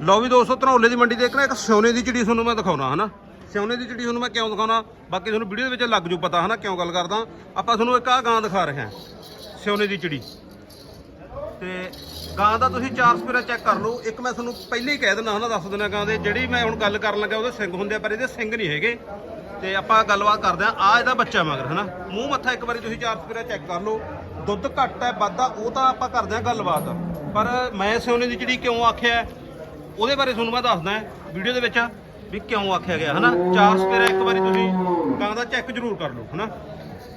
ਲਓ ਵੀ ਦੋਸਤੋ, ਧਨੌਲੇ ਦੀ ਮੰਡੀ ਤੇ ਇੱਕ ਨਾ ਇੱਕ ਸੋਨੇ ਦੀ ਚਿੜੀ ਤੁਹਾਨੂੰ ਮੈਂ ਦਿਖਾਉਣਾ, ਹਨਾ? ਸੋਨੇ ਦੀ ਚਿੜੀ ਤੁਹਾਨੂੰ ਮੈਂ ਕਿਉਂ ਦਿਖਾਉਣਾ? ਬਾਕੀ ਤੁਹਾਨੂੰ ਵੀਡੀਓ ਦੇ ਵਿੱਚ ਲੱਗ ਜੂ ਪਤਾ, ਹਨਾ? ਕਿਉਂ ਗੱਲ ਕਰਦਾ? ਆਪਾਂ ਤੁਹਾਨੂੰ ਇੱਕ ਆ ਗਾਂ ਦਿਖਾ ਰਹੇ ਹਾਂ ਸੋਨੇ ਦੀ ਚਿੜੀ। ਤੇ ਗਾਂ ਦਾ ਤੁਸੀਂ ਚਾਰ ਸਪੇਰਾ ਚੈੱਕ ਕਰ ਲਓ। ਇੱਕ ਮੈਂ ਤੁਹਾਨੂੰ ਪਹਿਲੇ ਹੀ ਕਹਿ ਦਿੰਦਾ, ਹਨਾ, ਦੱਸ ਦਿੰਦਾ ਗਾਂ ਦੇ। ਜਿਹੜੀ ਮੈਂ ਹੁਣ ਗੱਲ ਕਰਨ ਲੱਗਾ ਉਹਦੇ ਸਿੰਘ ਹੁੰਦੇ ਆ, ਪਰ ਇਹਦੇ ਸਿੰਘ ਨਹੀਂ ਹੈਗੇ। ਤੇ ਆਪਾਂ ਗੱਲਬਾਤ ਕਰਦੇ ਆ ਆ ਇਹਦਾ ਬੱਚਾ ਮਗਰ, ਹਨਾ? ਮੂੰਹ ਮੱਥਾ ਇੱਕ ਵਾਰੀ ਤੁਸੀਂ ਚਾਰ ਸਪੇਰਾ ਚੈੱਕ ਕਰ ਲਓ। ਦੁੱਧ ਘੱਟ ਹੈ, ਵੱਧ ਉਹ ਤਾਂ ਆਪਾਂ ਕਰਦੇ ਆ ਗੱਲਬਾਤ। ਪਰ ਮੈਂ ਸੋਨੇ ਦੀ ਚਿੜੀ ਕਿਉਂ ਆਖਿਆ? ਉਹਦੇ ਬਾਰੇ ਤੁਹਾਨੂੰ ਮੈਂ ਦੱਸਦਾ ਵੀਡੀਓ ਦੇ ਵਿੱਚ ਵੀ ਕਿਉਂ ਆਖਿਆ ਗਿਆ, ਹਨਾ? ਚਾਰ ਸਪੇਰਾ ਇੱਕ ਵਾਰੀ ਤੁਸੀਂ ਗਾਂ ਦਾ ਚੈੱਕ ਜ਼ਰੂਰ ਕਰ ਲਓ, ਹਨਾ?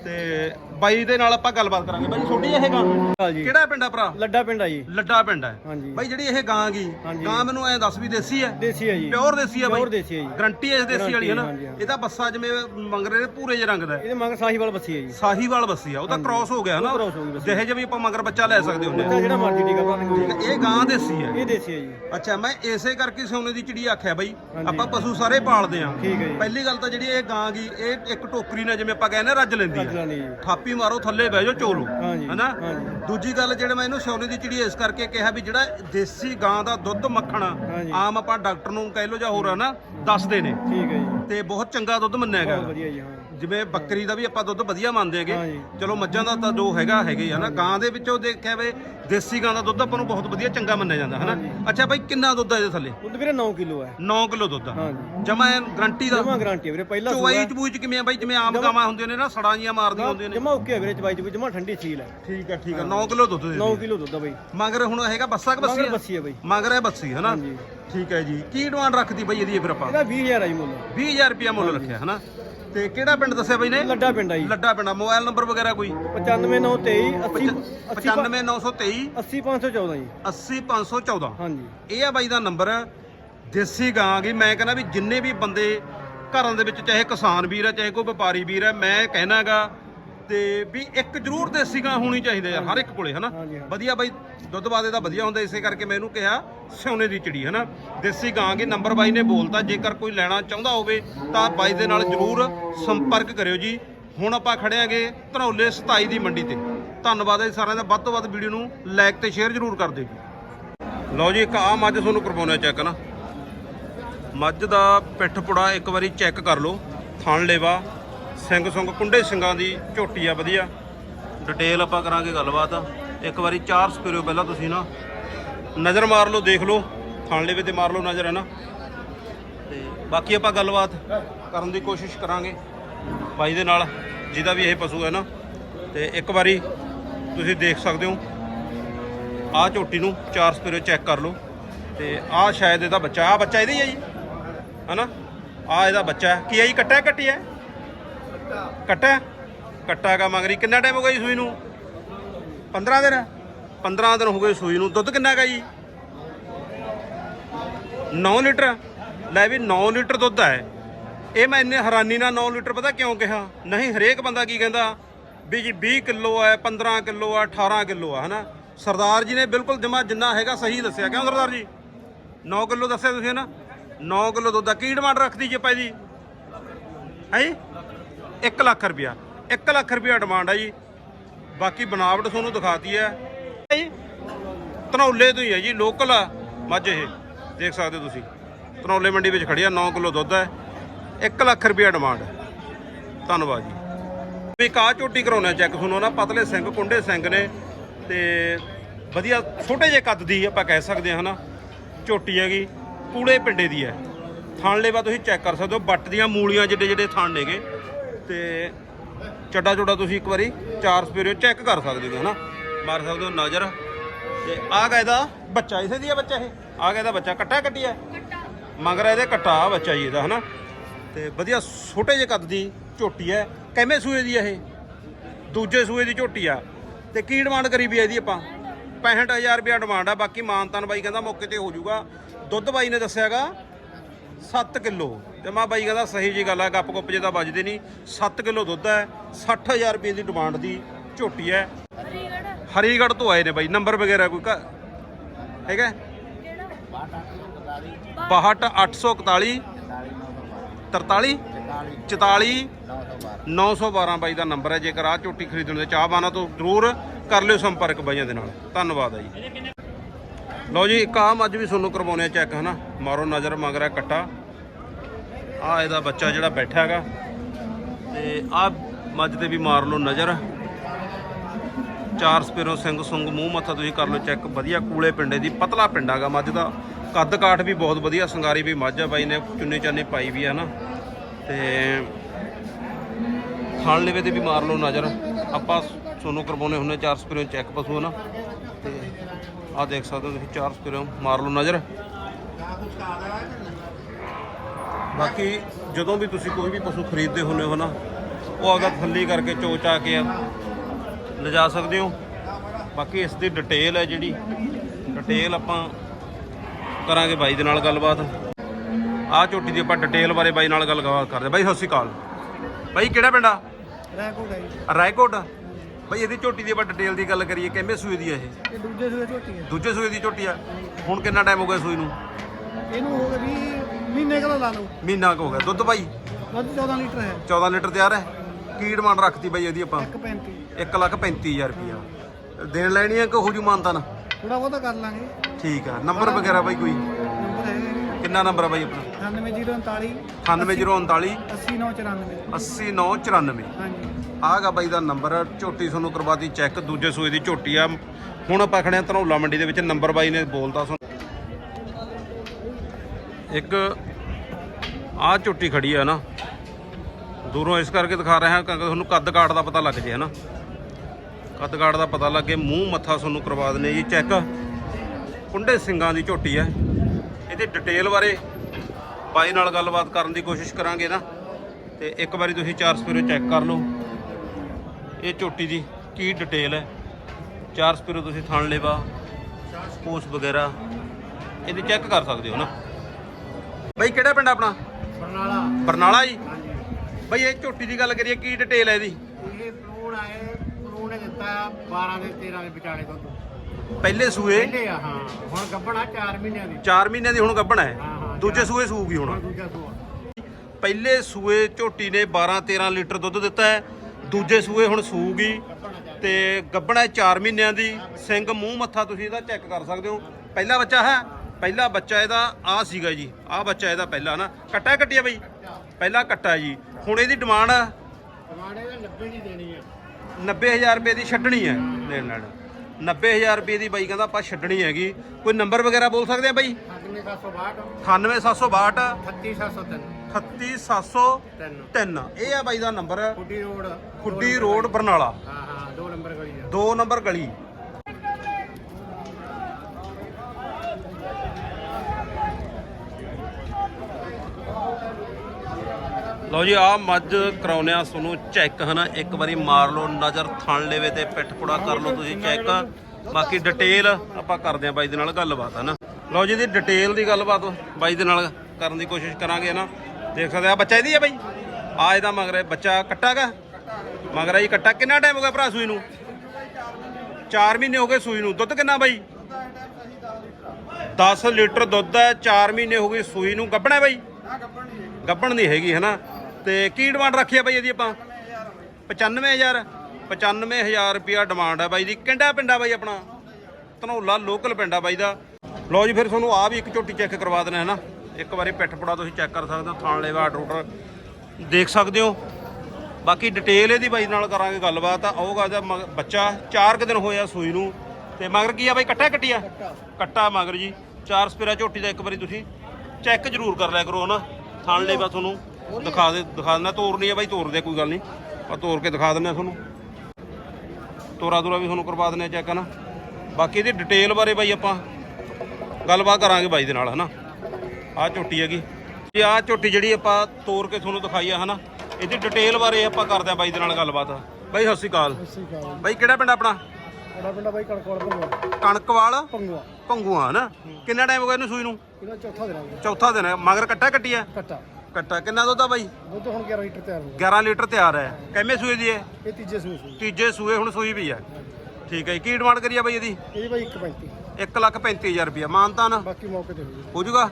ਤੇ ਬਾਈ ਦੇ ਨਾਲ ਆਪਾਂ ਗੱਲਬਾਤ ਕਰਾਂਗੇ। ਬਾਈ ਛੋਟੀ ਇਹ ਗਾਂ ਹਾਲ ਜੀ। ਕਿਹੜਾ ਪਿੰਡ ਆ ਭਰਾ? ਲੱਡਾ ਪਿੰਡ ਆ ਜੀ। ਲੱਡਾ ਪਿੰਡ ਹੈ ਹਾਂਜੀ। ਬਾਈ ਜਿਹੜੀ ਇਹ ਗਾਂ ਹਾਂਜੀ। ਗਾਂ ਮੈਨੂੰ ਐ ਦੱਸ ਵੀ ਦੇਸੀ ਹੈ ਦੇਸੀ ਆ ਜੀ। ਪਿਓਰ ਦੇਸੀ ਹੈ ਬਾਈ? ਪਿਓਰ ਦੇਸੀ ਆ ਜੀ। ਗਰੰਟੀ ਹੈ ਇਸ ਦੇਸੀ ਵਾਲੀ ਹੈ ਨਾ ਹਾਂਜੀ, ਹਾਂਜੀ। ਇਹਦਾ ਬੱਸਾ ਜਿਵੇਂ ਮੰਗ ਰਹੇ ਨੇ ਪੂਰੇ ਜਿਹੇ ਰੰਗ ਦਾ। ਹੈ। ਇਹਦੇ ਮੰਗ ਸਾਹੀਵਾਲ ਬੱਸੀ ਆ ਜੀ। ਸਾਹੀਵਾਲ ਬੱਸੀ ਆ ਉਹ ਤਾਂ ਕ੍ਰਾਸ ਹੋ ਗਿਆ ਹਨਾ? ਉਹ cross ਹੋ ਗਈ ਬੱਸੀ। ਜਿਹੇ ਜਿਵੇਂ ਆਪਾਂ ਮਗਰ ਬੱਚਾ ਲੈ ਸਕਦੇ ਹੁੰਦੇ ਬੱਚਾ ਆ ਜਿਹੜਾ ਮਰਜ਼ੀ ਟੀਕਾ ਭਰਾ ਠੀਕ ਹੈ, ਇਹ ਗਾਂ ਦੇਸੀ ਹੈ ਇਹ ਦੇਸੀ ਆ ਜੀ। ਅੱਛਾ ਮੈਂ ਇਸੇ ਕਰਕੇ ਸੋਨੇ ਦੀ ਚਿੜੀ ਆਖਿਆ ਬਾਈ। ਹਾਂਜੀ। ਆਪਾਂ ਪਸ਼ੂ ਸਾਰੇ ਪਾਲਦੇ ਆ। ਠੀਕ ਹੈ ਜੀ। ਪਹਿਲੀ ਗੱਲ ਤਾਂ ਜਿਹੜੀ ਇਹ ਗਾਂ ਗਈ ਇਹ ਇੱਕ ਟੋਕਰੀ ਨਾਲ ਜਿਵੇਂ ਆਪਾਂ ਕਹਿੰਦੇ ਆ, ਰੱਜ ਲੈਂਦੀ ਹੈ ਜੀ। ਥਾਪੀ ਮਾਰੋ ਥੱਲੇ ਬਹਿ ਜਾਓ ਚੋਲੋ। ਹਾਂਜੀ ਹੈਨਾ? ਹਾਂਜੀ। ਦੂਜੀ ਗੱਲ ਜਿਹੜੇ ਮੈਂ ਇਹਨੂੰ ਸੋਨੇ ਦੀ ਚਿੜੀ ਇਸ ਕਰਕੇ ਕਿਹਾ ਵੀ ਜਿਹੜਾ ਦੇਸੀ ਗਾਂ ਦਾ ਦੁੱਧ ਮੱਖਣ ਹਾਂਜੀ। ਆਮ ਆਪਾਂ ਡਾਕਟਰ ਨੂੰ ਕਹਿ ਲੋ ਜਾਂ ਹੋਰ ਆ ਨਾ ਦੱਸਦੇ ਨੇ। ਠੀਕ ਹੈ ਜੀ। ਤੇ ਬਹੁਤ ਚੰਗਾ ਦੁੱਧ ਮੰਨਿਆ ਬਹੁਤ ਗਿਆ ਵਧੀਆ ਜੀ ਹਾਂ। ਜਿਵੇਂ ਬੱਕਰੀ ਦਾ ਵੀ ਆਪਾਂ ਦੁੱਧ ਵਧੀਆ ਮੰਨਦੇ ਹੈਗੇ। ਚਲੋ ਮੱਝਾਂ ਦਾ ਤਾਂ ਜੋ ਹੈਗਾ ਹੈਗੇ ਆ ਨਾ। ਗਾਂ ਦੇ ਵਿੱਚੋਂ ਦੇਖਿਆ ਵੇ ਦੇਸੀ ਗਾਂ ਦਾ ਦੁੱਧ ਆਪਾਂ ਨੂੰ ਬਹੁਤ ਵਧੀਆ ਚੰਗਾ ਮੰਨਿਆ ਜਾਂਦਾ ਹਨਾ। ਅੱਛਾ ਬਾਈ ਕਿੰਨਾ ਦੁੱਧ ਹੈ ਇਹਦੇ ਥੱਲੇ? ਦੁੱਧ ਵੀਰੇ 9 ਕਿਲੋ ਹੈ 9 ਕਿਲੋ ਦੁੱਧ ਆ। ਹਾਂਜੀ। ਜਮਾ ਗਰੰਟੀ ਦਾ? ਜਮਾ ਗਾਰੰਟੀ ਵੀਰੇ ਪਹਿਲਾ ਚੁਆਈ ਚਬੂਈ ਚ ਕਿਵੇਂ ਆ ਬਾਈ? ਜਿਵੇਂ ਆਮ ਗਾਵਾਂ ਹੁੰਦੀਆਂ ਨੇ ਨਾ ਸੜਾਂ ਜੀਆਂ ਮਾਰਦੀਆਂ ਹੁੰਦੀਆਂ ਨੇ। ਜਮਾ ਓਕੇ ਆ ਵੀਰੇ ਚਵਾਈ ਚਵਾਈ ਜਮਾ ਠੰਡੀ ਸੀਲ ਹੈ ਠੀਕ ਆ ਠੀਕ ਆ। 9 ਕਿਲੋ ਦੁੱਧ ਦੇ 9 ਕਿਲੋ ਦੁੱਧ ਆ ਬਈ। ਮਗਰ ਹੁਣ ਹੈਗਾ ਬੱਸਾ ਕਿ ਬੱਸੀ ਮਗਰ ਆ? ਬੱਸੀ ਆ ਬਈ। ਮਗਰ ਹੈ ਬੱਸੀ ਹਨਾ? ਠੀਕ ਹੈ ਜੀ। ਕੀ ਡਿਮਾਂਡ ਰੱਖਦੀ ਬਈ ਇਹਦੀ ਫਿਰ ਆਪਾਂ? ਇਹਦਾ 20000 ਆ ਜੀ ਮੁੱਲ। 20000 ਰੁਪਿਆ ਮੁੱਲ ਰੱਖਿਆ ਹਨਾ? ਤੇ ਕਿਹੜਾ ਪਿੰਡ ਦੱਸਿਆ ਬਈ ਨੇ? ਲੱਡਾ ਪਿੰਡ ਆ ਜੀ। ਲੱਡਾ ਪਿੰਡ ਮੋਬਾਈਲ ਨੰਬਰ ਵਗੈਰਾ ਕੋਈ? 95923 80 95913 80514 ਜੀ। 80514 ਹਾਂਜੀ। ਇਹ ਆ ਬਾਈ ਦਾ ਨੰਬਰ। ਦੇਸੀ ਗਾਂ ਗਈ ਮੈਂ ਕਹਿੰਦਾ ਵੀ ਜਿੰਨੇ ਵੀ ਬੰਦੇ ਘਰਾਂ ਦੇ ਵਿੱਚ ਚਾਹੇ ਕਿਸਾਨ ਵੀਰ ਹੈ ਚਾਹੇ ਕੋਈ ਵਪਾਰੀ ਵੀਰ ਹੈ ਮੈਂ ਕਹਿਣਾਗਾ ਤੇ ਵੀ ਇੱਕ ਜ਼ਰੂਰ ਦੇਸੀ ਗਾਂ ਹੋਣੀ ਚਾਹੀਦੀ ਹੈ ਹਰ ਇੱਕ ਕੋਲੇ ਹਨਾ। ਵਧੀਆ ਬਾਈ ਦੁੱਧ ਬਾਦੇ ਦਾ ਵਧੀਆ ਹੁੰਦਾ ਇਸੇ ਕਰਕੇ ਮੈਂ ਇਹਨੂੰ ਕਿਹਾ ਸੋਨੇ ਦੀ ਚਿੜੀ ਹਨਾ? ਦੇਸੀ ਗਾਂ ਕੇ ਨੰਬਰ ਬਾਈ ਨੇ ਬੋਲਤਾ ਜੇਕਰ ਕੋਈ ਲੈਣਾ ਚਾਹੁੰਦਾ ਹੋਵੇ ਤਾਂ ਬਾਈ ਦੇ ਨਾਲ ਜ਼ਰੂਰ ਸੰਪਰਕ ਕਰਿਓ ਜੀ। ਹੁਣ ਆਪਾਂ ਖੜੇ ਆਂਗੇ ਧਨੌਲੇ 27 ਦੀ ਮੰਡੀ ਤੇ। ਧੰਨਵਾਦ ਹੈ ਸਾਰਿਆਂ ਦਾ ਵੱਧ ਤੋਂ ਵੱਧ ਵੀਡੀਓ ਨੂੰ ਲਾਈਕ ਤੇ ਸ਼ੇਅਰ ਜ਼ਰੂਰ ਕਰ ਦਿਓ ਲਓ ਜੀ ਇੱਕ ਆ ਮੱਝ ਤੁਹਾਨੂੰ ਕਰਵਾਉਣਾ ਚੈੱਕ ਨਾ ਮੱਝ ਦਾ ਪਿੱਠ ਪੁੜਾ ਇੱਕ ਵਾਰੀ ਚੈੱਕ ਕਰ ਲਓ। ਥਣ ਲੇਵਾ ਸਿੰਘ ਸੁੰਗ ਕੁੰਡੇ ਸਿੰਘਾਂ ਦੀ ਝੋਟੀ ਆ ਵਧੀਆ। ਡਿਟੇਲ ਆਪਾਂ ਕਰਾਂਗੇ ਗੱਲਬਾਤ। ਇੱਕ ਵਾਰੀ ਚਾਰ ਸਪੇਰਿਓ ਪਹਿਲਾਂ ਤੁਸੀਂ ਨਾ ਨਜ਼ਰ ਮਾਰ ਲਓ ਦੇਖ ਲਓ। ਥਣ ਲੇਵੇ ਤੇ ਮਾਰ ਲਓ ਨਜ਼ਰ ਹੈ ਨਾ? ਤੇ ਬਾਕੀ ਆਪਾਂ ਗੱਲਬਾਤ ਕਰਨ ਦੀ ਕੋਸ਼ਿਸ਼ ਕਰਾਂਗੇ ਬਾਈ ਦੇ ਨਾਲ ਜਿਹਦਾ ਵੀ ਇਹ ਪਸ਼ੂ ਹੈ ਨਾ। ਤੇ ਇੱਕ ਵਾਰੀ ਤੁਸੀਂ ਦੇਖ ਸਕਦੇ ਹੋ। ਆਹ ਝੋਟੀ ਨੂੰ ਚਾਰ ਸਪੇਰੇ ਚੈੱਕ ਕਰ ਲਓ। ਤੇ ਆਹ ਸ਼ਾਇਦ ਇਹਦਾ ਬੱਚਾ ਆਹ ਬੱਚਾ ਇਹਦਾ ਹੀ ਹੈ ਜੀ। ਹਨਾ ਆਹ ਇਹਦਾ ਬੱਚਾ ਹੈ। ਕੀ ਹੈ ਜੀ? ਕੱਟਾ ਹੈ, ਕੱਟਾ ਕੱਟਾ ਕਾ ਮਗਰੀ। ਕਿੰਨਾ ਟਾਈਮ ਹੋ ਗਿਆ ਜੀ ਸੂਈ ਨੂੰ? 15 ਦਿਨ? 15 ਦਿਨ ਹੋ ਗਏ ਸੂਈ ਨੂੰ। ਦੁੱਧ ਕਿੰਨਾ ਹੈਗਾ ਜੀ? 9 ਲੀਟਰ। ਲੈ ਵੀ 9 ਲੀਟਰ ਦੁੱਧ ਹੈ ਇਹ। ਮੈਂ ਇੰਨੇ ਹੈਰਾਨੀ ਨਾਲ 9 ਲੀਟਰ ਪਤਾ ਕਿਉਂ ਕਿਹਾ? ਨਹੀਂ, ਹਰੇਕ ਬੰਦਾ ਕੀ ਕਹਿੰਦਾ? ਵੀ ਜੀ 20 ਕਿਲੋ ਹੈ 15 ਕਿਲੋ ਹੈ 18 ਕਿਲੋ ਹੈ ਹਨਾ? ਸਰਦਾਰ ਜੀ ਨੇ ਬਿਲਕੁਲ ਜਮਾ ਜਿੰਨਾ ਹੈਗਾ ਸਹੀ ਦੱਸਿਆ। ਕਿਉਂ ਸਰਦਾਰ ਜੀ? 9 ਕਿਲੋ ਦੱਸਿਆ ਤੁਸੀਂ ਨਾ 9 ਕਿਲੋ ਦੁੱਧ ਦਾ ਕੀ ਡਿਮਾਂਡ ਰੱਖਦੀ ਜੇ ਪੈ ਜੀ ਹੈ? ਜੀ 1 ਲੱਖ ਰੁਪਿਆ 1 ਲੱਖ ਰੁਪਿਆ ਡਿਮਾਂਡ ਹੈ ਜੀ। ਬਾਕੀ ਬਣਾਵਟ ਤੁਹਾਨੂੰ ਦਿਖਾਤੀ ਹੈ। ਜੀ, ਧਨੌਲੇ ਤੋਂ ਹੀ ਹੈ ਜੀ ਲੋਕਲ ਆ। ਮੱਝ ਇਹ, ਦੇਖ ਸਕਦੇ ਹੋ ਤੁਸੀਂ। ਧਨੌਲੇ ਮੰਡੀ ਵਿੱਚ ਖੜੀ ਆ 9 ਕਿਲੋ ਦੁੱਧ ਹੈ। 1 ਲੱਖ ਰੁਪਿਆ ਡਿਮਾਂਡ ਹੈ ਧੰਨਵਾਦ ਜੀ। ਵੀ ਚੋਟੀ ਝੋਟੀ ਕਰਾਉਣਾ ਚੈੱਕ ਤੁਹਾਨੂੰ ਨਾ ਪਤਲੇ ਸਿੰਘ, ਕੁੰਡੇ ਸਿੰਘ ਨੇ। ਤੇ ਵਧੀਆ, ਛੋਟੇ ਜਿਹੇ ਕੱਦ ਦੀ ਆਪਾਂ ਕਹਿ ਸਕਦੇ ਹਾਂ, ਹਨਾ। ਝੋਟੀ ਹੈਗੀ ਕੂੜੇ ਪਿੰਡੇ ਦੀ ਹੈ। ਥਣ ਲੇਵਾ ਤੁਸੀਂ ਚੈੱਕ ਕਰ ਸਕਦੇ ਹੋ ਬੱਟ ਦੀਆਂ ਮੂਲੀਆਂ ਜਿਹੜੇ ਜਿਹੜੇ ਥਾਣ ਨੇਗੇ। ਤੇ ਚੱਡਾ ਚੋੜਾ ਤੁਸੀਂ ਇੱਕ ਵਾਰੀ ਚਾਰ ਸਪੇਰੇ ਚੈੱਕ ਕਰ ਸਕਦੇ ਹੋ ਹਨਾ? ਮਾਰ ਸਕਦੇ ਹੋ ਨਜ਼ਰ। ਤੇ ਆ ਗਿਆ ਇਹਦਾ ਬੱਚਾ ਇਸੇ ਦੀ ਹੈ ਬੱਚਾ ਇਹ? ਆ ਗਿਆ ਇਹਦਾ ਬੱਚਾ ਕੱਟਾ ਕੱਟੀ ਹੈ ਮਗਰ ਇਹਦੇ ਕੱਟਾ ਆ ਬੱਚਾ ਜੀ ਇਹਦਾ ਹਨਾ? ਤੇ ਵਧੀਆ ਛੋਟੇ ਜਿਹੇ ਕੱਦ ਦੀ ਝੋਟੀ ਹੈ ਕਿਵੇਂ ਸੂਏ ਦੀ ਇਹ? ਦੂਜੇ ਸੂਏ ਦੀ ਝੋਟੀ ਆ। ਤੇ ਕੀ ਡਿਮਾਂਡ ਕਰੀ ਵੀ ਇਹਦੀ ਆਪਾਂ? 65000 ਰੁਪਇਆ ਡਿਮਾਂਡ ਆ। ਬਾਕੀ ਮਾਨਤਾਨ ਬਾਈ ਕਹਿੰਦਾ ਮੌਕੇ ਤੇ ਹੋ ਜਾਊਗਾ। ਦੁੱਧ ਬਾਈ ਨੇ ਦੱਸਿਆਗਾ 7 ਕਿਲੋ। ਤੇ ਮੈਂ ਬਾਈ ਕਹਿੰਦਾ ਸਹੀ ਜੀ ਗੱਲ ਆ, ਗੱਪ ਗੁੱਪ ਜੇ ਤਾਂ ਵੱਜਦੇ ਨਹੀਂ। 7 ਕਿਲੋ ਦੁੱਧ ਹੈ 60000 ਰੁਪਏ ਦੀ ਡਿਮਾਂਡ ਦੀ ਝੋਟੀ ਹੈ। ਹਰੀਗੜ੍ਹ ਤੋਂ ਆਏ ਨੇ ਬਾਈ, ਨੰਬਰ ਵਗੈਰਾ ਕੋਈ ਘ- ਹੈਗਾ 62841 43 44 912 ਬਾਈ ਦਾ ਨੰਬਰ ਹੈ। ਜੇਕਰ ਆ ਝੋਟੀ ਖਰੀਦਣ ਦੇ ਚਾਹਵਾਨਾਂ ਤੋਂ ਜ਼ਰੂਰ ਕਰ ਲਿਓ ਸੰਪਰਕ ਬਾਈਆਂ ਦੇ ਨਾਲ। ਧੰਨਵਾਦ ਹੈ ਜੀ। ਲਓ ਜੀ, ਇੱਕ ਆਹ ਮੱਝ ਵੀ ਤੁਹਾਨੂੰ ਕਰਵਾਉਣੇ ਆ ਚੈੱਕ ਹਨਾ? ਮਾਰੋ ਨਜ਼ਰ ਮੰਗ ਰਿਹਾ ਕੱਟਾ। ਆ ਇਹਦਾ ਬੱਚਾ ਜਿਹੜਾ ਬੈਠਾ ਹੈਗਾ। ਤੇ ਆ ਮੱਝ ਤੇ ਵੀ ਮਾਰ ਲਓ ਨਜ਼ਰ। ਚਾਰ ਸਪੇਰੋਂ ਸਿੰਘ ਸੁੰਗ ਮੂੰਹ ਮੱਥਾ ਤੁਸੀਂ ਕਰ ਲਓ ਚੈੱਕ। ਵਧੀਆ ਕੂਲੇ ਪਿੰਡੇ ਦੀ, ਪਤਲਾ ਪਿੰਡਾਗਾ ਮੱਝ ਦਾ। ਕੱਦ ਕਾਠ ਵੀ ਬਹੁਤ ਵਧੀਆ, ਸੰਗਾਰੀ ਵੀ ਮੱਝ ਆ ਬਾਈ ਨੇ, ਚੁੰਨੀ ਚਾਨੀ ਪਾਈ ਵੀ ਆ ਨਾ। ਤੇ ਖਾਣ ਲੇਵੇ ਤੇ ਵੀ ਮਾਰ ਲਓ ਨਜ਼ਰ। ਆਪਾਂ ਸੋਨੂੰ ਕਰਵਾਉਣੇ ਹੁੰਦੇ ਚਾਰ ਸਪੇਰੋਂ ਚੈੱਕ ਪਸ਼ੂ ਨਾ। ਤੇ ਆ ਦੇਖ ਸਕਦੇ ਹੋ ਤੁਸੀਂ, ਚਾਰ ਸਪੇਰੋਂ ਮਾਰ ਲਓ ਨਜ਼ਰ। ਬਾਕੀ ਜਦੋਂ ਵੀ ਤੁਸੀਂ ਕੋਈ ਵੀ ਪਸ਼ੂ ਖਰੀਦਦੇ ਹੁੰਦੇ ਹੋ ਨਾ ਉਹ ਆਪਦਾ ਥੱਲੀ ਕਰਕੇ ਚੋਚਾ ਕੇ ਲਿਜਾ ਸਕਦੇ ਹੋ। ਬਾਕੀ ਇਸ ਦੀ ਡਿਟੇਲ ਹੈ ਜਿਹੜੀ। ਡਿਟੇਲ ਆਪਾਂ ਕਰਾਂਗੇ ਬਾਈ ਦੇ ਨਾਲ ਗੱਲਬਾਤ। ਆਹ ਝੋਟੀ ਦੀ ਆਪਾਂ ਡਿਟੇਲ ਬਾਰੇ ਬਾਈ ਨਾਲ ਗੱਲਬਾਤ ਕਰਦੇ ਬਾਈ ਸਤਿ ਸ਼੍ਰੀ ਅਕਾਲ। ਬਾਈ ਕਿਹੜਾ ਪਿੰਡ ਆ? ਰੈਕੋਰਡ ਹੈ ਜੀ। ਰਾਏਕੋਟ ਬਾਈ ਇਹਦੀ ਝੋਟੀ ਦੀ ਆਪਾਂ ਡਿਟੇਲ ਦੀ ਗੱਲ ਕਰੀਏ ਕਿੰਨੇ ਸੂਏ ਦੀ ਹੈ ਇਹ? ਇਹ ਦੂਜੇ ਸੂਏ ਝੋਟੀ ਹੈ ਦੂਜੇ ਸੂਏ ਦੀ ਝੋਟੀ ਆ। ਹੁਣ ਕਿੰਨਾ ਟਾਈਮ ਹੋ ਗਿਆ ਸੂਈ ਨੂੰ? ਇਹਨੂੰ ਹੋ ਗਿਆ ਵੀ ਮਹੀਨੇ ਕਲਾ ਲਾ ਲਓ। ਮਹੀਨਾ ਕੁ ਹੋ ਗਿਆ। ਦੁੱਧ ਬਾਈ? ਦੁੱਧ 14 ਲੀਟਰ ਹੈ। 14 ਲੀਟਰ ਤਿਆਰ ਹੈ? ਕੀ ਡਿਮਾਂਡ ਰੱਖਤੀ ਬਾਈ ਇਹਦੀ ਆਪਾਂ? 1.35 1 ਲੱਖ 35000 ਰੁਪਇਆ ਦੇਣ ਲੈਣੀ ਹੈ ਕਿ ਹੋ ਜੂ ਮਾਨਤਾ ਨਾ ਥੋੜਾ ਬਹੁਤਾ ਕਰ ਲਾਂਗੇ। ਠੀਕ ਆ। ਨੰਬਰ ਵਗੈਰਾ ਬਾਈ ਕੋਈ? ਨੰਬਰ ਹੈ ਕਿੰਨਾ ਨੰਬਰ ਆ ਬਾਈ ਆਪਣਾ? 98039 98039 8994 8994 ਹਾਂਜੀ। ਆਗਾ ਬਾਈ ਦਾ ਨੰਬਰ। ਝੋਟੀ ਤੁਹਾਨੂੰ ਕਰਵਾਤੀ ਚੈੱਕ। ਦੂਜੇ ਸੂਏ ਦੀ ਝੋਟੀ ਆ। ਹੁਣ ਆਪਾਂ ਖੜੇ ਆ ਧਨੌਲਾ ਮੰਡੀ ਦੇ ਵਿੱਚ। ਨੰਬਰ ਬਾਈ ਨੇ ਸੁਣ ਇੱਕ ਆਹ ਝੋਟੀ ਖੜੀ ਆ ਨਾ। ਦੂਰੋਂ ਇਸ ਕਰਕੇ ਦਿਖਾ ਰਿਹਾ ਹਾਂ ਕਿ ਤੁਹਾਨੂੰ ਕੱਦ ਕਾਟ ਦਾ ਪਤਾ ਲੱਗ ਜੇ, ਹਨਾ। ਕੱਦ ਕਾਠ ਦਾ ਪਤਾ ਲੱਗੇ ਮੂੰਹ ਮੱਥਾ ਤੁਹਾਨੂੰ ਕਰਵਾ ਦਨੇ ਜੀ, ਚੈੱਕ। ਕੁੰਡੇ ਸਿੰਘਾਂ ਦੀ ਝੋਟੀ ਹੈ ਇਹਦੀ ਡਿਟੇਲ ਬਾਰੇ ਬਾਈ ਨਾਲ ਗੱਲਬਾਤ ਕਰਨ ਦੀ ਕੋਸ਼ਿਸ਼ ਕਰਾਂਗੇ ਨਾ। ਤੇ ਇੱਕ ਵਾਰੀ ਤੁਸੀਂ ਚਾਰ ਸਪੀਰੋ ਚੈੱਕ ਕਰ ਲਓ। ਇਹ ਝੋਟੀ ਦੀ ਕੀ ਡਿਟੇਲ ਹੈ? ਚਾਰ ਸਪੀਰੋ ਤੁਸੀਂ ਥਣ ਲੇਵਾ, ਪੋਸ ਵਗੈਰਾ ਇਹਦੀ ਚੈੱਕ ਕਰ ਸਕਦੇ ਹੋ ਨਾ। ਬਾਈ ਕਿਹੜਾ ਪਿੰਡ ਆਪਣਾ? ਬਰਨਾਲਾ। ਬਰਨਾਲਾ ਜੀ। ਬਾਈ ਇਹ ਝੋਟੀ ਦੀ ਗੱਲ ਕਰੀਏ ਕੀ ਡਿਟੇਲ ਹੈ ਇਹਦੀ? ਇਹ ਫਲੂਣ ਆਏ ਫਲੂਣ ਨੇ ਦਿੱਤਾ 12 ਦੇ 13 ਦੇ ਵਿਚਾਲੇ ਦੁੱਧ ਪਹਿਲੇ ਸੂਏ? ਪਹਿਲੇ ਆ ਹਾਂ। ਹੁਣ ਗੱਬਣਾ 4 ਮਹੀਨਿਆਂ ਦੀ। 4 ਮਹੀਨਿਆਂ ਦੀ ਹੁਣ ਗੱਭਣ ਹਾਂ, ਦੂਜੇ ਸੂਏ ਸੂਗੀ ਹੁਣ। ਦੂਜਾ ਸੂਆ। ਪਹਿਲੇ ਸੂਏ ਝੋਟੀ ਨੇ 12 13 ਲੀਟਰ ਦੁੱਧ ਦਿੱਤਾ ਹੈ। ਦੂਜੇ ਸੂਏ ਹੁਣ ਸੂਗੀ। ਤੇ ਗੱਭਣਾ 4 ਮਹੀਨਿਆਂ ਦੀ। ਸਿੰਘ ਮੂੰਹ ਮੱਥਾ ਤੁਸੀਂ ਇਹਦਾ ਚੈੱਕ ਕਰ ਸਕਦੇ ਹੋ। ਪਹਿਲਾ ਬੱਚਾ ਹੈ? ਪਹਿਲਾ ਬੱਚਾ ਇਹਦਾ ਆ ਸੀਗਾ ਜੀ ਆ ਬੱਚਾ ਇਹਦਾ ਪਹਿਲਾ ਨਾ। ਕੱਟਾ ਕੱਟਿਆ ਬਈ? ਪਹਿਲਾ ਕੱਟਾ ਜੀ। ਹੁਣ ਇਹਦੀ ਡਿਮਾਂਡ ਟਮਾਟੇ ਦਾ 90 ਦੀ ਦੇਣੀ ਹੈ। 90000 ਰੁਪਏ ਦੀ ਛੱਡਣੀ ਹੈ ਲੈਣ ਨਾਲ। 90000 ਰੁਪਏ ਦੀ ਬਾਈ ਕਹਿੰਦਾ ਆਪਾਂ ਛੱਡਣੀ ਹੈਗੀ। ਕੋਈ ਨੰਬਰ ਵਗੈਰਾ ਬੋਲ ਸਕਦੇ ਆ ਬਾਈ? 9762 98762 38703 38703 ਤਿੰਨ। ਇਹ ਆ ਬਾਈ ਦਾ ਨੰਬਰ। ਕੁੱਡੀ ਰੋਡ। ਖੁੱਡੀ ਰੋਡ ਬਰਨਾਲਾ। ਹਾਂ ਹਾਂ ਦੋ ਨੰਬਰ ਗਲੀ ਆ। ਦੋ ਨੰਬਰ ਗਲੀ। ਲਓ ਜੀ ਆ ਮੱਝ ਕਰਾਉਨੇ ਆ ਤੁਹਾਨੂੰ ਚੈੱਕ, ਹਨਾ? ਇੱਕ ਵਾਰੀ ਮਾਰ ਲਓ, ਨਜ਼ਰ ਥਣ ਲੈਵੇ ਤੇ ਪਿੱਠ ਪੁੜਾ ਕਰ ਲਓ ਤੁਸੀਂ ਚੈੱਕ। ਬਾਕੀ ਡਿਟੇਲ ਆਪਾਂ ਕਰਦੇ ਆ ਬਾਈ ਦੇ ਨਾਲ ਗੱਲਬਾਤ, ਹਨਾ? ਲਓ ਜੀ ਦੀ ਡਿਟੇਲ ਦੀ ਗੱਲਬਾਤ ਬਾਈ ਦੇ ਨਾਲ ਕਰਨ ਦੀ ਕੋਸ਼ਿਸ਼ ਕਰਾਂਗੇ, ਹਨਾ? ਦੇਖ ਸਕਦੇ ਆ, ਬੱਚਾ ਇਹਦੀ ਆ ਬਾਈ? ਆ ਇਹਦਾ ਮਗਰ ਇਹ ਬੱਚਾ ਕੱਟਾਗਾ ਮਗਰ ਇਹ ਕੱਟਾ, ਕਿੰਨਾ ਟਾਈਮ ਹੋ ਗਿਆ ਭਰਾ ਸੂਈ ਨੂੰ? 4 ਮਹੀਨੇ ਹੋ ਗਏ ਸੂਈ ਨੂੰ। ਦੁੱਧ ਕਿੰਨਾ ਬਾਈ? 10 ਲੀਟਰ ਦੁੱਧ ਹੈ 4 ਮਹੀਨੇ ਹੋ ਗਏ ਸੂਈ ਨੂੰ। ਗੱਬਣਾ ਬਾਈ? ਗੱਬਣ ਨਹੀਂ ਹੈਗੀ, ਹਨਾ? ਤੇ ਕੀ ਡਿਮਾਂਡ ਰੱਖੀ ਆ ਬਾਈ ਇਹਦੀ ਆਪਾਂ? 95000 95000 ਰੁਪਿਆ ਡਿਮਾਂਡ ਹੈ ਬਾਈ ਦੀ। ਕਿੰਡਾ ਪਿੰਡਾ ਬਾਈ ਆਪਣਾ? ਧਨੌਲਾ ਲੋਕਲ ਪਿੰਡਾ ਬਾਈ ਦਾ। ਲਓ ਜੀ ਫਿਰ ਤੁਹਾਨੂੰ ਆ ਵੀ ਇੱਕ ਝੋਟੀ ਚੈੱਕ ਕਰਵਾ ਦੇਣਾ ਹੈ ਨਾ। ਇੱਕ ਵਾਰੀ ਪਿੱਠ ਪੁੜਾ ਤੁਸੀਂ ਚੈੱਕ ਕਰ ਸਕਦੇ ਹੋ ਥਾਣ ਲੇਵਾ ਰੂਟਰ ਦੇਖ ਸਕਦੇ ਹੋ। ਬਾਕੀ ਡਿਟੇਲ ਇਹਦੀ ਬਾਈ ਨਾਲ ਕਰਾਂਗੇ ਗੱਲਬਾਤ ਆ। ਆਊਗਾ ਮਗ- ਬੱਚਾ 4 ਕੁ ਦਿਨ ਹੋਏ ਆ ਸੂਈ ਨੂੰ। ਤੇ ਮਗਰ ਕੀ ਆ ਬਾਈ ਕੱਟਾ ਕੱਟਿਆ ਕੱਟਾ। ਮਗਰ ਜੀ। ਚਾਰ ਸਪੇਰਾ ਝੋਟੀ ਦਾ ਇੱਕ ਵਾਰੀ ਤੁਸੀਂ ਚੈੱਕ ਜ਼ਰੂਰ ਕਰ ਲਿਆ ਕਰੋ ਹਨਾ। ਥਾਣ ਲੇਵਾ ਤੁਹਾਨੂੰ। ਦਿਖਾ ਦੇ ਦਿਖਾ ਦਿੰਦਾ ਤੋਰਨੀ ਆ ਬਾਈ ਤੋਰ ਦੇ ਕੋਈ ਗੱਲ ਨਹੀਂ। ਆ ਤੋਰ ਕੇ ਦਿਖਾ ਦਿੰਦੇ ਆ ਤੁਹਾਨੂੰ। ਤੋਰਾ ਤੋਰਾ ਵੀ ਤੁਹਾਨੂੰ ਕਰਵਾ ਦਿੰਦੇ ਆ ਚੈੱਕ ਹਨਾ ਬਾਕੀ ਇਹਦੀ ਡਿਟੇਲ ਬਾਰੇ ਬਾਈ ਆਪਾਂ ਗੱਲਬਾਤ ਕਰਾਂਗੇ ਬਾਈ ਦੇ ਨਾਲ ਹਨਾ ਆਹ ਝੋਟੀ ਹੈਗੀ। ਇਹ ਆਹ ਝੋਟੀ ਜਿਹੜੀ ਆਪਾਂ ਤੋਰ ਕੇ ਤੁਹਾਨੂੰ ਦਿਖਾਈ ਆ ਹਨਾ ਇਹਦੀ ਡਿਟੇਲ ਬਾਰੇ ਆਪਾਂ ਕਰਦੇ ਆ ਬਾਈ ਦੇ ਨਾਲ ਗੱਲਬਾਤ। ਬਾਈ ਸਤਿ ਸ਼੍ਰੀ ਅਕਾਲ। ਬਾਈ ਕਿਹੜਾ ਪਿੰਡ ਆਪਣਾ? ਸਾਡਾ ਪਿੰਡਾ ਬਾਈ ਕਣਕਵਾਲ ਪੰਗਵਾ ਕਣਕਵਾਲ? ਪੰਗਵਾ ਭੰਗੂਆ ਹਨਾ ਕਿੰਨਾ ਟਾਈਮ ਹੋ ਗਿਆ ਇਹਨੂੰ ਸੂਈ ਨੂੰ? ਇਹਦਾ ਚੌਥਾ ਦਿਨ ਆ ਗਿਆ। ਚੌਥਾ ਦਿਨ ਹੈ। ਮਗਰ ਕੱਟਾ ਕੱਟਿਆ ਕੱਟਾ। ਕੱਟਾ ਕਿੰਨਾ ਦੁੱਧ ਆ ਬਾਈ? ਦੁੱਧ ਹੁਣ 11 ਲੀਟਰ ਤਿਆਰ ਹੋ 11 ਲੀਟਰ ਤਿਆਰ ਹੈ। ਕਿੰਨੇ ਸੂਏ ਦੀ ਹੈ ਗਿਆ ਇਹ ਤੀਜੇ ਸੂਏ ਸੂਏ। ਤੀਜੇ ਸੂਏ ਹੁਣ ਸੂਈ ਵੀ ਹੈ ਠੀਕ ਹੈ ਜੀ। ਕੀ ਡਿਮਾਂਡ ਕਰੀ ਆ ਬਾਈ ਇਹਦੀ? ਇਹਦੀ ਬਾਈ 1.35 1 ਲੱਖ 35000 ਰੁਪਇਆ। ਮਾਨਤਾ ਨਾ ਬਾਕੀ ਮੌਕੇ ਤੇ ਹੋ ਜੂ ਹੋ ਜਾਊਗਾ?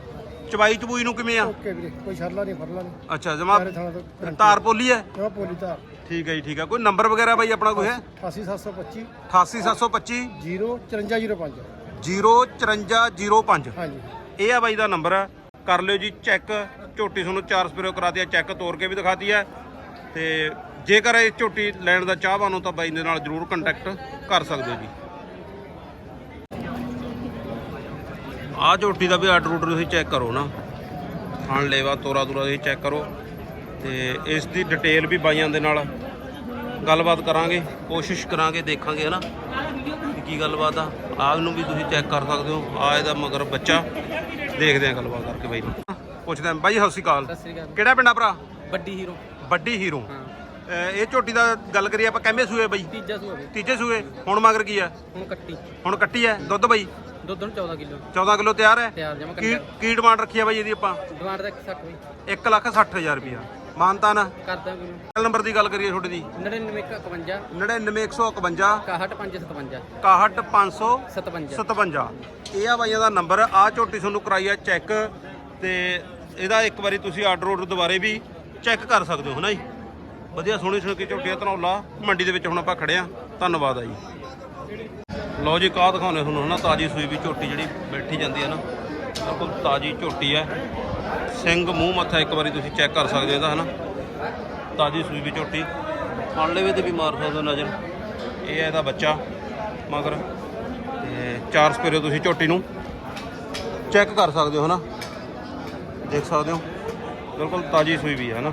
ਚਬਾਈ ਚਬੂਈ ਨੂੰ ਕਿਵੇਂ ਆ? ਓਕੇ ਵੀਰੇ। ਕੋਈ ਛਰਲਾ ਨਹੀਂ ਫਰਲਾ ਨਹੀਂ। ਅੱਛਾ ਜਮਾ ਸਾਰੇ ਥਾਣਾ ਤੋਂ ਤਾਰ ਪੋਲੀ ਹੈ? ਜਮਾ ਪੋਲੀ ਧਾਰ ਠੀਕ ਹੈ ਜੀ ਠੀਕ ਹੈ। ਕੋਈ ਨੰਬਰ ਵਗੈਰਾ ਬਾਈ ਆਪਣਾ ਕੋਈ ਹੈ? 88725 88725 0 5405 05405 ਹਾਂਜੀ। ਇਹ ਆ ਬਾਈ ਦਾ ਨੰਬਰ ਹੈ। ਕਰ ਲਿਓ ਜੀ ਚੈੱਕ। ਝੋਟੀ ਤੁਹਾਨੂੰ ਚਾਰ ਸਪਰੇਓ ਕਰਾਤੀ ਆ, ਚੈੱਕ ਤੋੜ ਕੇ ਵੀ ਦਿਖਾਤੀ ਹੈ ਤੇ ਜੇਕਰ ਇਹ ਝੋਟੀ ਲੈਣ ਦਾ ਚਾਹਵਾਨ ਹੋ ਤਾਂ ਬਾਈ ਦੇ ਨਾਲ ਜਰੂਰ ਕੰਟੈਕਟ ਕਰ ਸਕਦੇ ਹੋ ਜੀ। ਆਹ ਝੋਟੀ ਦਾ ਵੀ ਆਰਡਰ ਆਰਡਰ ਤੁਸੀਂ ਚੈੱਕ ਕਰੋ ਨਾ। ਖਾਣ ਲੇਵਾ, ਤੋਰਾ ਤੋਰਾ ਤੁਸੀਂ ਚੈੱਕ ਕਰੋ। ਤੇ ਇਸ ਦੀ ਡਿਟੇਲ ਵੀ ਬਾਈਆਂ ਦੇ ਨਾਲ ਗੱਲਬਾਤ ਕਰਾਂਗੇ, ਕੋਸ਼ਿਸ਼ ਕਰਾਂਗੇ, ਦੇਖਾਂਗੇ, ਹਨਾ। ਕਿ ਕੀ ਗੱਲਬਾਤ ਆ? ਆਹ ਨੂੰ ਵੀ ਤੁਸੀਂ ਚੈੱਕ ਕਰ ਸਕਦੇ ਹੋ। ਆ ਇਹਦਾ ਮਗਰ ਬੱਚਾ। ਦੇਖਦੇ ਆ ਗੱਲਬਾਤ ਕਰਕੇ ਬਾਈ ਨੂੰ। ਪੁੱਛਦੇ ਆ ਬਾਈ ਸਤਿ ਸ਼੍ਰੀ ਅਕਾਲ। ਸਤਿ ਸ੍ਰੀ ਅਕਾਲ ਕਿਹੜਾ ਪਿੰਡਾ ਭਰਾ? ਵੱਡੀ ਹੀਰੋ। ਵੱਡੀ ਹੀਰੋ। ਇਹ ਝੋਟੀ ਦਾ ਗੱਲ ਕਰੀਏ ਆਪਾਂ ਕਿੰਮੇ ਸੂਏ ਬਾਈ? ਤੀਜਾ ਸੂਆ ਵੀ। ਤੀਜੇ ਸੂਏ। ਹੁਣ ਮਗਰ ਕੀ ਆ? ਹੁਣ ਕੱਟੀ। ਹੁਣ ਕੱਟੀ ਐ ਦੁੱਧ ਬਾਈ? ਦੁੱਧ ਨੂੰ 14 ਕਿਲੋ। 14 ਕਿਲੋ ਤਿਆਰ ਹੈ? ਤਿਆਰ ਜਮਾ ਕੀ ਕੀ ਡਿਮਾਂਡ ਰੱਖੀ ਆ ਬਾਈ ਇਹਦੀ ਆਪਾਂ? ਡਿਮਾਂਡ ਦਾ 160 ਵੀ। 1 ਲੱਖ 60000 ਰੁਪਿਆ ਮਾਨਤਾ ਨਾ ਕਰਦਾ ਕਿਲੋ ਮੋਬਾਈਲ ਨੰਬਰ ਦੀ ਗੱਲ ਕਰੀਏ ਤੁਹਾਡੇ ਦੀ। 9951 99151 61557 61557 57 ਇਹ ਆ ਬਾਈਆਂ ਦਾ ਨੰਬਰ। ਆ ਝੋਟੀ ਤੁਹਾਨੂੰ ਕਰਾਈ ਆ ਚੈੱਕ। ਤੇ ਇਹਦਾ ਇੱਕ ਵਾਰੀ ਤੁਸੀਂ ਆਰਡਰ ਆਰਡਰ ਦੁਬਾਰੇ ਵੀ ਚੈੱਕ ਕਰ ਸਕਦੇ ਹੋ ਹਨਾ ਜੀ? ਵਧੀਆ ਸੋਹਣੀ ਸੁਣਕੀ ਝੋਟੀਆਂ ਧਨੌਲਾ ਮੰਡੀ ਦੇ ਵਿੱਚ ਹੁਣ ਆਪਾਂ ਖੜੇ ਆ। ਧੰਨਵਾਦ ਆ ਜੀ। ਲਓ ਜੀ ਕਾਹ ਦਿਖਾਉਣੇ ਤੁਹਾਨੂੰ ਹਨਾ ਤਾਜੀ ਸੂਈ ਵੀ ਝੋਟੀ ਜਿਹੜੀ ਬੈਠੀ ਜਾਂਦੀ ਹੈ ਨਾ। ਬਿਲਕੁਲ ਤਾਜੀ ਝੋਟੀ ਹੈ ਸਿੰਘ ਮੂੰਹ ਮੱਥਾ ਇੱਕ ਵਾਰੀ ਤੁਸੀਂ ਚੈੱਕ ਕਰ ਸਕਦੇ ਹੋ ਇਹਦਾ, ਹਨਾ? ਤਾਜੀ ਸੂਈ ਵੀ ਝੋਟੀ। ਖਾਣਲੇਵੇ ਤੇ ਵੀ ਮਾਰ ਸਕਦੇ ਹੋ ਨਜ਼ਰ। ਇਹ ਹੈ ਇਹਦਾ ਬੱਚਾ, ਮਗਰ। ਤੇ ਚਾਰ ਸਪੇਰੇ ਤੁਸੀਂ ਝੋਟੀ ਨੂੰ। ਚੈੱਕ ਕਰ ਸਕਦੇ ਹੋ, ਹਨਾ? ਦੇਖ ਸਕਦੇ ਹੋ? ਬਿਲਕੁਲ ਤਾਜੀ ਸੂਈ ਵੀ ਹੈ, ਹਨਾ?